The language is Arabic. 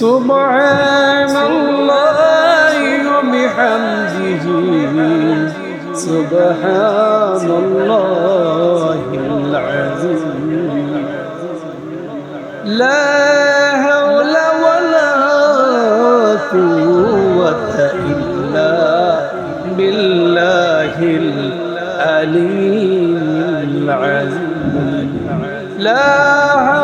سبحان الله وبحمده. سبحان الله العظيم. لا حول ولا قوة إلا بالله العلي العظيم. لا حول